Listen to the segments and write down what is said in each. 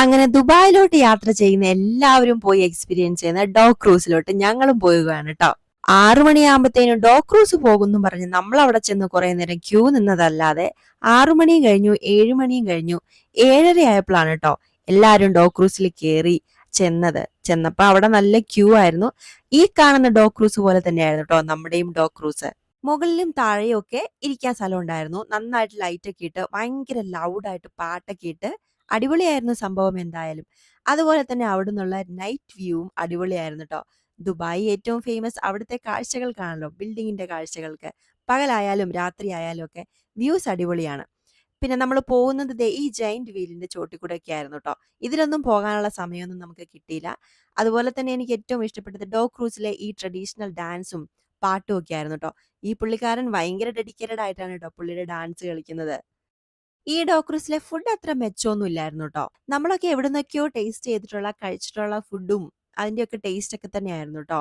അങ്ങനെ ദുബായിലോട്ട് യാത്ര ചെയ്യുന്ന എല്ലാവരും പോയി എക്സ്പീരിയൻസ് ചെയ്യുന്ന ഡോ ക്രൂസിലോട്ട് ഞങ്ങളും പോവുകയാണ് കേട്ടോ ആറു മണിയാകുമ്പത്തേനും ഡോ ക്രൂസ് പോകുന്നു പറഞ്ഞ് നമ്മൾ അവിടെ ചെന്ന് കുറെ നേരം ക്യൂ നിന്നതല്ലാതെ ആറു മണിയും കഴിഞ്ഞു ഏഴു മണിയും കഴിഞ്ഞു ഏഴര ആയപ്പോഴാണ് കേട്ടോ എല്ലാവരും ഡോ ക്രൂസിൽ കയറി ചെന്നത്. ചെന്നപ്പോൾ അവിടെ നല്ല ക്യൂ ആയിരുന്നു. ഈ കാണുന്ന ഡോ ക്രൂസ് പോലെ തന്നെയായിരുന്നു കേട്ടോ നമ്മുടെയും ഡോ ക്രൂസ്. മുകളിലും താഴെയൊക്കെ ഇരിക്കാൻ സ്ഥലം ഉണ്ടായിരുന്നു. നന്നായിട്ട് ലൈറ്റ് ഒക്കെ ഇട്ട് ഭയങ്കര ലൗഡായിട്ട് പാട്ടൊക്കെ ഇട്ട് അടിപൊളിയായിരുന്നു സംഭവം എന്തായാലും. അതുപോലെ തന്നെ അവിടെ നിന്നുള്ള നൈറ്റ് വ്യൂവും അടിപൊളിയായിരുന്നു കേട്ടോ ദുബായി ഏറ്റവും ഫേമസ് അവിടുത്തെ കാഴ്ചകൾക്കാണല്ലോ ബിൽഡിങ്ങിന്റെ കാഴ്ചകൾക്ക്. പകലായാലും രാത്രി ആയാലും ഒക്കെ വ്യൂസ് അടിപൊളിയാണ്. പിന്നെ നമ്മൾ പോകുന്നത് ഈ ജയന്റ് വീലിന്റെ ചോട്ടിക്കൂടെയൊക്കെ ആയിരുന്നു കേട്ടോ ഇതിലൊന്നും പോകാനുള്ള സമയമൊന്നും നമുക്ക് കിട്ടിയില്ല. അതുപോലെ തന്നെ എനിക്ക് ഏറ്റവും ഇഷ്ടപ്പെട്ടത് ഡോ ക്രൂസിലെ ഈ ട്രഡീഷണൽ ഡാൻസും പാട്ടും ഒക്കെ ആയിരുന്നു കേട്ടോ ഈ പുള്ളിക്കാരൻ ഭയങ്കര ഡെഡിക്കേറ്റഡ് ആയിട്ടാണ് കേട്ടോ പുള്ളിയുടെ ഡാൻസ് കളിക്കുന്നത്. ഈ ഡോക്രൂസിലെ ഫുഡ് അത്ര മെച്ചമൊന്നും ഇല്ലായിരുന്നു കേട്ടോ നമ്മളൊക്കെ എവിടുന്നൊക്കെയോ ടേസ്റ്റ് ചെയ്തിട്ടുള്ള കഴിച്ചിട്ടുള്ള ഫുഡും അതിന്റെയൊക്കെ ടേസ്റ്റ് ഒക്കെ തന്നെയായിരുന്നു കേട്ടോ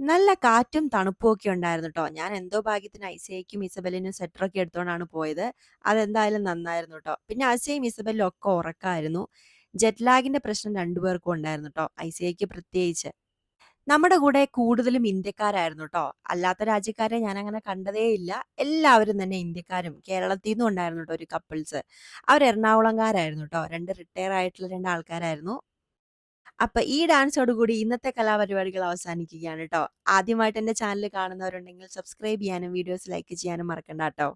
നല്ല കാറ്റും തണുപ്പും ഒക്കെ ഉണ്ടായിരുന്നു കേട്ടോ ഞാൻ എന്തോ ഭാഗ്യത്തിന് ഐസയ്ക്കും ഇസബലിനും സെറ്ററൊക്കെ എടുത്തോണ്ടാണ് പോയത്. അതെന്തായാലും നന്നായിരുന്നു കേട്ടോ പിന്നെ ഐസയും ഇസബലും ഒക്കെ ഉറക്കായിരുന്നു. ജെറ്റ് ലാഗിന്റെ പ്രശ്നം രണ്ടുപേർക്കും ഉണ്ടായിരുന്നു കേട്ടോ ഐസയ്ക്ക് പ്രത്യേകിച്ച്. നമ്മുടെ കൂടെ കൂടുതലും ഇന്ത്യക്കാരായിരുന്നു കേട്ടോ അല്ലാത്ത രാജ്യക്കാരെ ഞാൻ അങ്ങനെ കണ്ടതേ ഇല്ല. എല്ലാവരും തന്നെ ഇന്ത്യക്കാരും കേരളത്തിൽ നിന്നും ഉണ്ടായിരുന്നു കേട്ടോ ഒരു കപ്പിൾസ് അവർ എറണാകുളംകാരായിരുന്നു കേട്ടോ രണ്ട് റിട്ടയർ ആയിട്ടുള്ള രണ്ട് ആൾക്കാരായിരുന്നു. അപ്പൊ ഈ ഡാൻസോടുകൂടി ഇന്നത്തെ കലാപരിപാടികൾ അവസാനിക്കുകയാണ് കേട്ടോ ആദ്യമായിട്ട് എന്റെ ചാനൽ കാണുന്നവരുണ്ടെങ്കിൽ സബ്സ്ക്രൈബ് ചെയ്യാനും വീഡിയോസ് ലൈക്ക് ചെയ്യാനും മറക്കണ്ട കേട്ടോ